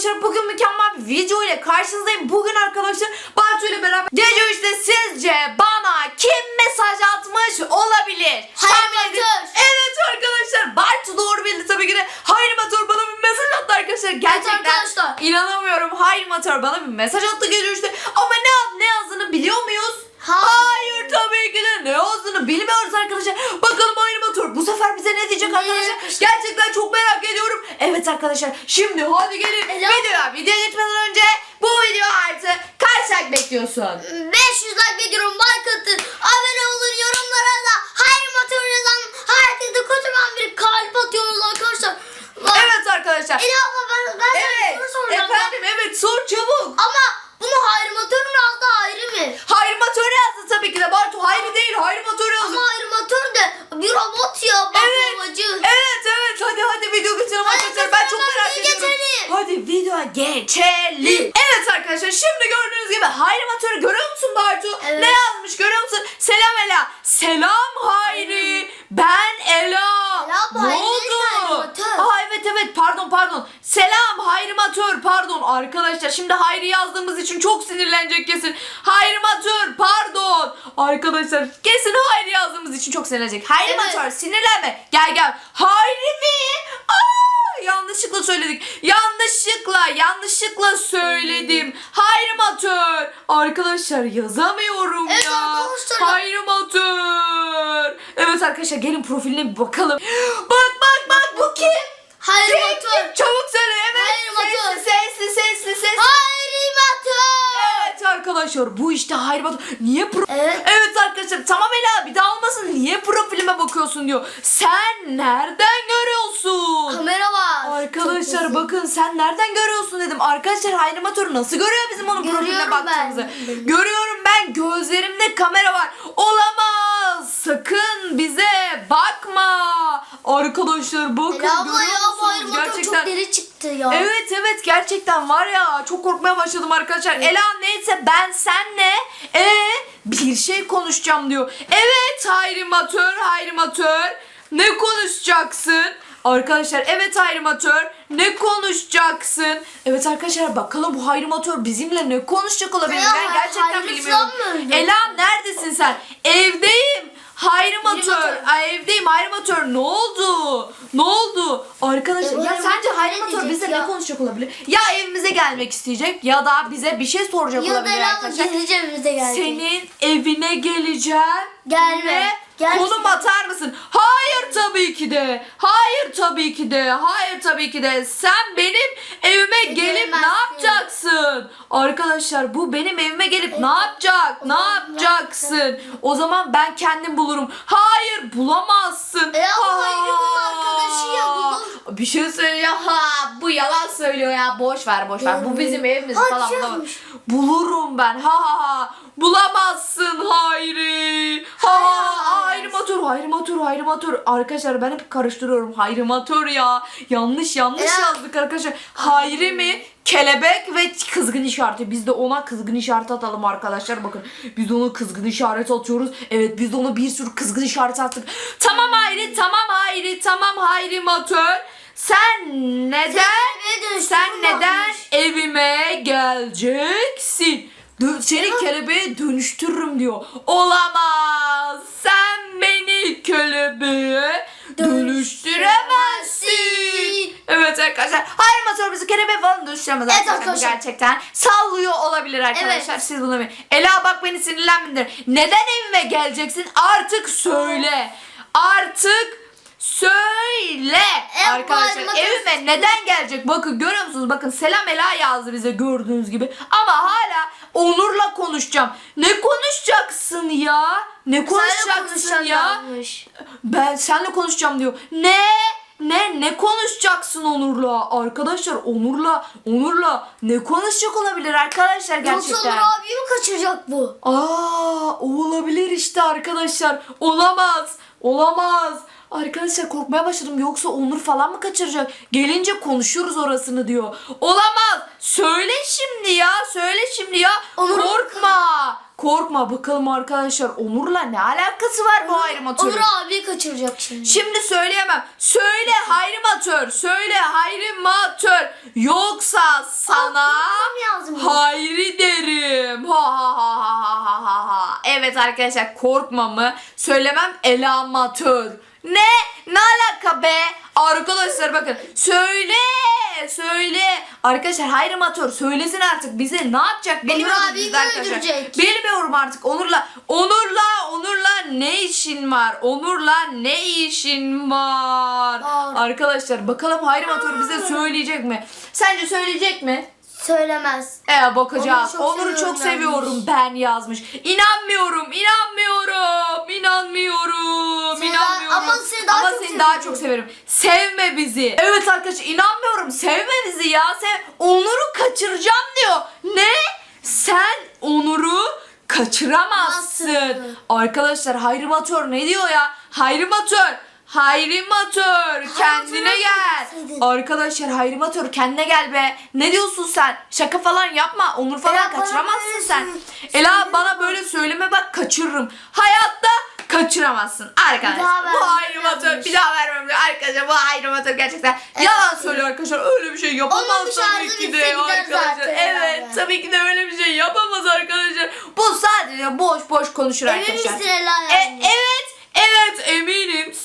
arkadaşlar bugün mükemmel bir video ile karşınızdayım. Bugün arkadaşlar Bartu ile beraber gece 3'te sizce bana kim mesaj atmış olabilir? Edin. Hayrimatör. Evet arkadaşlar Bartu doğru bildi tabii ki de Hayrimatör bana bir mesaj attı arkadaşlar. Gerçekten arkadaşlar. inanamıyorum Hayrimatör bana bir mesaj attı gece 3'te ama ne, ne yazdığını biliyor muyuz? Hayır. Hayır tabii ki de ne yazdığını bilmiyoruz arkadaşlar. Bakalım Bu sefer bize ne diyecek arkadaşlar? Gerçekten çok merak ediyorum. Evet arkadaşlar şimdi hadi gelin videoya. Videoya geçmeden önce bu video artı kaç like bekliyorsun? 500 like bekliyorum. Like atın. Abone olun. Yorumlara da hayır motor yazan herkese kocaman bir kalp atıyoruz arkadaşlar. Evet arkadaşlar. Ela abla ben, ben sana bir Evet. soru soracağım. Efendim evet sor çabuk. Ama bunu hayır motor mu yazdı ayrı mı? Hayrimatör yazdı tabii ki de Bartu. Hayri değil Hayrimatör yazdı. Ama hayır motor de bir robot ya. Bak Evet. babacı. Evet evet hadi hadi video geçelim Hadi arkadaşlar. Ben çok hemen merak videoya ediyorum. geçelim. Hadi videoya geçelim. Evet arkadaşlar şimdi gibi Hayrimatör'ü görüyor musun Bartu? Evet. Ne yazmış görüyor musun? Selam Ela. Selam Hayri. Ben Ela. Ela, ne Hayri oldu? Aa evet evet pardon pardon. Selam Hayrimatör pardon arkadaşlar. Şimdi Hayri yazdığımız için çok sinirlenecek kesin. Hayrimatör pardon. Arkadaşlar kesin Hayri yazdığımız için çok sinirlenecek. Hayrimatör Evet. sinirlenme. Gel gel. Hayri mi? Aa, yanlışlıkla söyledik. Yanlışlıkla yanlışlıkla söyledim. Hayrimatör. Arkadaşlar yazamıyorum Evet ya. arkadaşlar. Hayrimatör. Evet arkadaşlar gelin profiline bir bakalım. Bak bak bak bu kim? Hayır Kim, kim? Çabuk söyle evet. Hayrimatör. Sesli sesli sesli sesli. Hayır motor. Evet arkadaşlar bu işte Hayrimatör. Niye pro... Evet. Evet arkadaşlar tamam Ela bir daha olmasın. Niye profilime bakıyorsun diyor. Sen nereden görüyorsun? Kamera var. Arkadaşlar bakın sen nereden görüyorsun dedim. Arkadaşlar Hayrimatör nasıl görüyor bizim onun profiline Görüyorum baktığımızı? ben. Görüyorum ben gözlerimde kamera var. Olamaz. Sakın bize bakma. Arkadaşlar bakın Ela abla görüyor ya bu hayır musunuz? motor çok deli çıktı ya. Evet evet gerçekten var ya çok korkmaya başladım arkadaşlar. Ela neyse ben senle e bir şey konuşacağım diyor. Evet hayrimatör hayrimatör ne konuşacaksın? Arkadaşlar evet hayrimatör ne konuşacaksın? Evet arkadaşlar bakalım bu hayrimatör bizimle ne konuşacak olabilir? Ben gerçekten bilmiyorum. falan mı öldü? Ela neredesin sen? Evdeyim. Hayrimatör. Ay evdeyim hayrimatör ne oldu? Ne oldu? Arkadaşlar E, ya hayrimatör sence ne hayrimatör diyecek bize ya? ne konuşacak olabilir? Ya evimize gelmek isteyecek ya da bize bir şey soracak Ya da olabilir Ela abla arkadaşlar. geleceğim bize gelecek. Senin evine geleceğim. Gelme. Ve Gelme. konum atar mısın? Hayır tabii ki de. Hayır tabii ki de. Hayır tabii ki de. Sen benim evime gelip ne yapacaksın? Arkadaşlar bu benim evime gelip ne yapacak? Ne yapacaksın? O zaman ben kendim bulurum. Hayır bulamazsın. E ama Ha. Hayri bunun arkadaşı ya, bulur. Bir şey söylüyor. Ha bu yalan söylüyor ya. Boş ver boş ver. Bu bizim evimiz Ha, falan. bulamaz. Bulurum ben. Ha ha ha. Bulamazsın Hayri. Ha ha. Hayrimatör, hayrimatör, hayrimatör. Arkadaşlar ben hep karıştırıyorum. Hayrimatör ya. Yanlış yanlış Ya. yazdık arkadaşlar. Hayri mi? Kelebek ve kızgın işareti. Biz de ona kızgın işareti atalım arkadaşlar. Bakın biz de ona kızgın işareti atıyoruz. Evet biz de ona bir sürü kızgın işareti attık. Tamam Hayri, tamam Hayri, tamam Hayrimatör. Sen neden dönüştürme sen neden evime geleceksin? Dö- seni kelebeğe dönüştürürüm diyor. Olamaz. Sen beni kelebeğe dönüştüremezsin. Arkadaşlar. Hayır masör bizi kelebeğe falan dönüştüremez Evet arkadaşlar. Bu gerçekten sallıyor olabilir arkadaşlar. Evet. Siz bunu bir- Ela bak beni sinirlenmedir. Neden evime geleceksin? Artık söyle. Artık söyle. E, arkadaşlar evime neden gelecek? Bakın görüyor musunuz? Bakın selam Ela yazdı bize gördüğünüz gibi. Ama hala Onur'la konuşacağım. Ne konuşacaksın ya? Ne konuşacaksın ya? Ben seninle konuşacağım diyor. Ne? Ne ne konuşacaksın Onur'la? Arkadaşlar Onur'la Onur'la ne konuşacak olabilir arkadaşlar Yoksa gerçekten? Onur abiyi mi kaçıracak bu? Aa, o olabilir işte arkadaşlar. Olamaz. Olamaz. Arkadaşlar korkmaya başladım yoksa Onur falan mı kaçıracak? Gelince konuşuruz orasını diyor. Olamaz. Söyle şimdi ya. Söyle şimdi ya. Onur- Korkma. Korkma bakalım arkadaşlar Onur'la ne alakası var bu ayrımatörün? Onur abiyi kaçıracak şimdi. Şimdi söyleyemem. Söyle hayrimatör. Söyle hayrimatör. Yoksa sana hayri derim. Ha ha ha ha ha ha ha. Evet arkadaşlar korkma mı? Söylemem elamatör. Ne? Ne alaka be? Arkadaşlar bakın. Söyle. Söyle. Arkadaşlar hayrimatör söylesin artık bize ne yapacak bilmiyoruz abiyi öldürecek? Bilmiyorum artık Onur'la. Onur'la Onur'la ne işin var? Onur'la ne işin var? Var. Arkadaşlar bakalım hayrimatör bize söyleyecek mi? Sence söyleyecek mi? Söylemez. E bakacağız. Onur'u çok Onur'u çok seviyorum seviyorum ben yazmış. İnanmıyorum, inanmıyorum, inanmıyorum, Seni inanmıyorum. daha- ama seni daha Ama çok seni daha seviyorum. çok severim. Sevme bizi. Evet arkadaşlar inanmıyorum. Sevme bizi ya. Sen Onur'u kaçıracağım diyor. Ne? Sen Onur'u kaçıramazsın. Nasıl? Arkadaşlar Hayrimatör ne diyor ya? Hayrimatör. Hayrimatör kendine gel. Arkadaşlar hayrimatör kendine gel be. Ne diyorsun sen? Şaka falan yapma. Onur falan Ela, kaçıramazsın sen. Ela bana böyle söyleme bak kaçırırım. Hayatta kaçıramazsın. Arkadaşlar bu hayrimatör yazmış. bir daha vermem. diyor. Arkadaşlar bu hayrimatör gerçekten yalan söylüyor arkadaşlar. Öyle bir şey yapamaz tabii ki de arkadaşlar. Evet herhalde. tabii ki de öyle bir şey yapamaz arkadaşlar. Bu sadece boş boş konuşur Emin arkadaşlar. misin Ela E, evet, evet eminim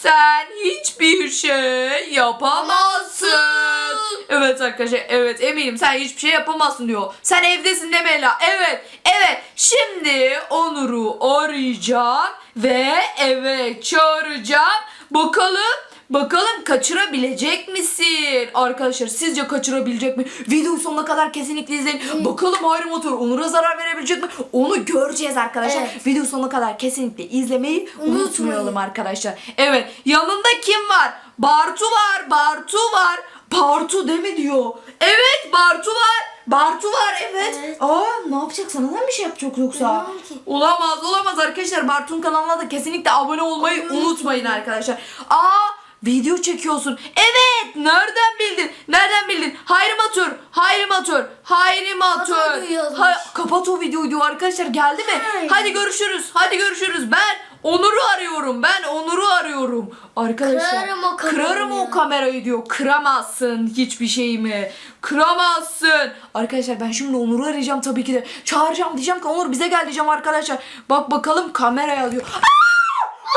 sen hiçbir şey yapamazsın. Evet arkadaşlar, evet eminim sen hiçbir şey yapamazsın diyor. Sen evdesin deme Ela. Evet, evet. Şimdi Onur'u arayacağım ve eve çağıracağım. Bakalım Bakalım kaçırabilecek misin? Arkadaşlar sizce kaçırabilecek mi? Videoyu sonuna kadar kesinlikle izleyin. Bakalım Hayri Motor Onur'a zarar verebilecek mi? Onu göreceğiz arkadaşlar. Evet. Video sonuna kadar kesinlikle izlemeyi unutmayalım arkadaşlar. Evet yanında kim var? Bartu var. Bartu var. Bartu mi diyor? Evet Bartu var. Bartu var evet. Evet. Aa ne yapacak sana da bir şey yapacak yoksa? Olamaz olamaz arkadaşlar. Bartu'nun kanalına da kesinlikle abone olmayı unutmayın arkadaşlar. Aa video çekiyorsun. Evet nereden bildin? Nereden bildin? Hayrimatör, hayrimatör, hayrimatör. Kapat o videoyu yazmış. Hay- kapat o videoyu diyor arkadaşlar geldi mi? Hayır. Hadi görüşürüz. Hadi görüşürüz. Ben Onur'u arıyorum. Ben Onur'u arıyorum. Arkadaşlar Kırarım o kamerayı kırarım o kamerayı diyor. Kıramazsın hiçbir şeyimi. Kıramazsın. Arkadaşlar ben şimdi Onur'u arayacağım tabii ki de. Çağıracağım diyeceğim ki Onur bize gel diyeceğim arkadaşlar. Bak bakalım kameraya alıyor. Aa!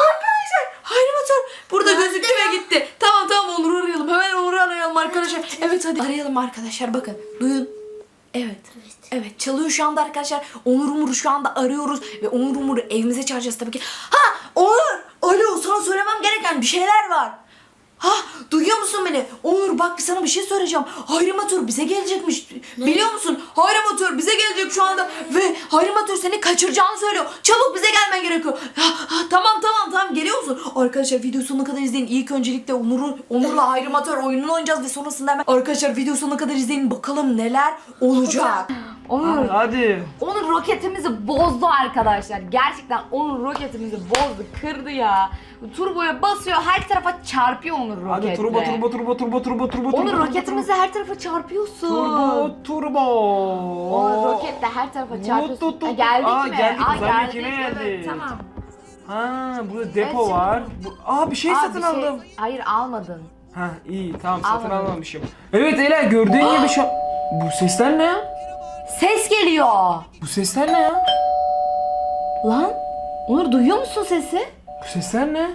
Arkadaşlar hayrimatör burada Nerede gözüktü ve ya? gitti. Tamam tamam Onur'u arayalım. Hemen Onur'u arayalım arkadaşlar. Arayalım arkadaşlar bakın. Duyun. Evet. Evet. Evet çalıyor şu anda arkadaşlar. Onur Umur'u şu anda arıyoruz ve Onur Umur'u evimize çağıracağız tabii ki. Ha Onur! Alo sana söylemem gereken bir şeyler var. Ha duyuyor musun beni? Bak sana bir şey söyleyeceğim. Hayrimatör bize gelecekmiş. Biliyor musun? Hayrimatör bize gelecek şu anda ve Hayrimatör seni kaçıracağını söylüyor. Çabuk bize gelmen gerekiyor. Ha, ha, tamam tamam tamam geliyor musun? Arkadaşlar video sonuna kadar izleyin. İlk öncelikle Onur'u Onur'la Hayrimatör oyununu oynayacağız ve sonrasında hemen arkadaşlar video sonuna kadar izleyin. Bakalım neler olacak. Onur, Hadi. Onur roketimizi bozdu arkadaşlar. Gerçekten Onur roketimizi bozdu, kırdı ya. Turboya basıyor, her tarafa çarpıyor Onur roketle. Hadi turbo turbo turbo turbo turbo turbo Onur turbo, roketimizi her tarafa çarpıyorsun. turbo turbo. Onur roketle her tarafa Tut, çarpıyorsun. tut, tut. Ha, geldik Aa, mi? geldik, Aa, uzay Evet, geldik. tamam. Ha burada depo şimdi- var. Bu, aa bir şey Aa, satın bir şey- aldım. Hayır almadın. Ha iyi tamam satın Almadım. almamışım. Evet Ela gördüğün gibi şu Bu sesler ne ya? Ses geliyor. Bu sesler ne ya? Lan Onur duyuyor musun sesi? Bu sesler ne?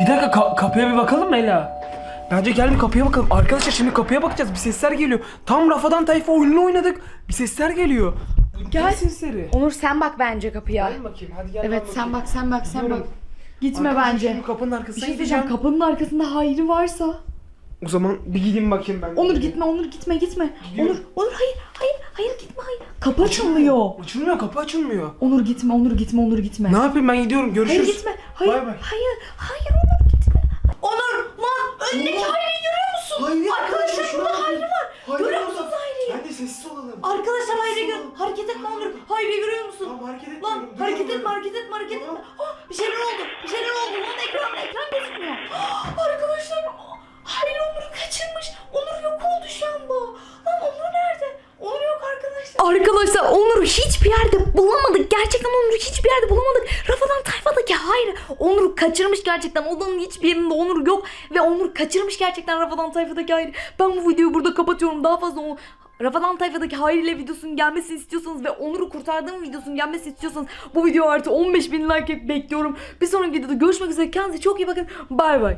Bir dakika ka- kapıya bir bakalım Ela? Bence gel bir kapıya bakalım. Arkadaşlar şimdi kapıya bakacağız. Bir sesler geliyor. Tam Rafadan Tayfa oyununu oynadık. Bir sesler geliyor. Gel. Ne sesleri? Onur sen bak bence kapıya. Gel bakayım hadi gel. Evet sen bak sen bak sen bak. Gidiyorum. Gitme Arkadaşlar bence. şimdi kapının Bir arkasına şey diyeceğim gideceğim. kapının arkasında hayri varsa. O zaman bir gideyim bakayım ben. Onur gitme Onur gitme gitme. Gidiyorum. Onur Onur hayır hayır hayır gitme hayır. Kapı açılmıyor. Açılmıyor kapı açılmıyor. Onur gitme Onur gitme Onur gitme. Ne yapayım ben gidiyorum görüşürüz. Hayır gitme. Hayır Bay bay. hayır hayır Onur gitme. Onur lan önündeki hayriyi görüyor musun? Hayır, Arkadaşlar hayır, burada hayri var. Hayır, Görüyor musunuz hayriyi? Ben de sessiz olalım. Arkadaşlar hayri gör. Hareket etme Onur. Hayri görüyor musun? Tamam hareket Lan etmiyorum. hareket Duruyorum etme hareket etme hareket etme. Tamam. Ah, bir şeyler oldu. Bulamadık. Gerçekten Onur'u hiçbir yerde bulamadık. Rafadan tayfadaki hayır. Onur'u kaçırmış gerçekten. Odanın hiçbir yerinde Onur yok. Ve Onur kaçırmış gerçekten Rafadan tayfadaki hayır. Ben bu videoyu burada kapatıyorum. Daha fazla o Rafadan Tayfa'daki Hayri ile videosunun gelmesini istiyorsanız ve Onur'u kurtardığım videosunun gelmesini istiyorsanız bu video artı 15 bin like bekliyorum. Bir sonraki videoda görüşmek üzere. Kendinize çok iyi bakın. Bay bay.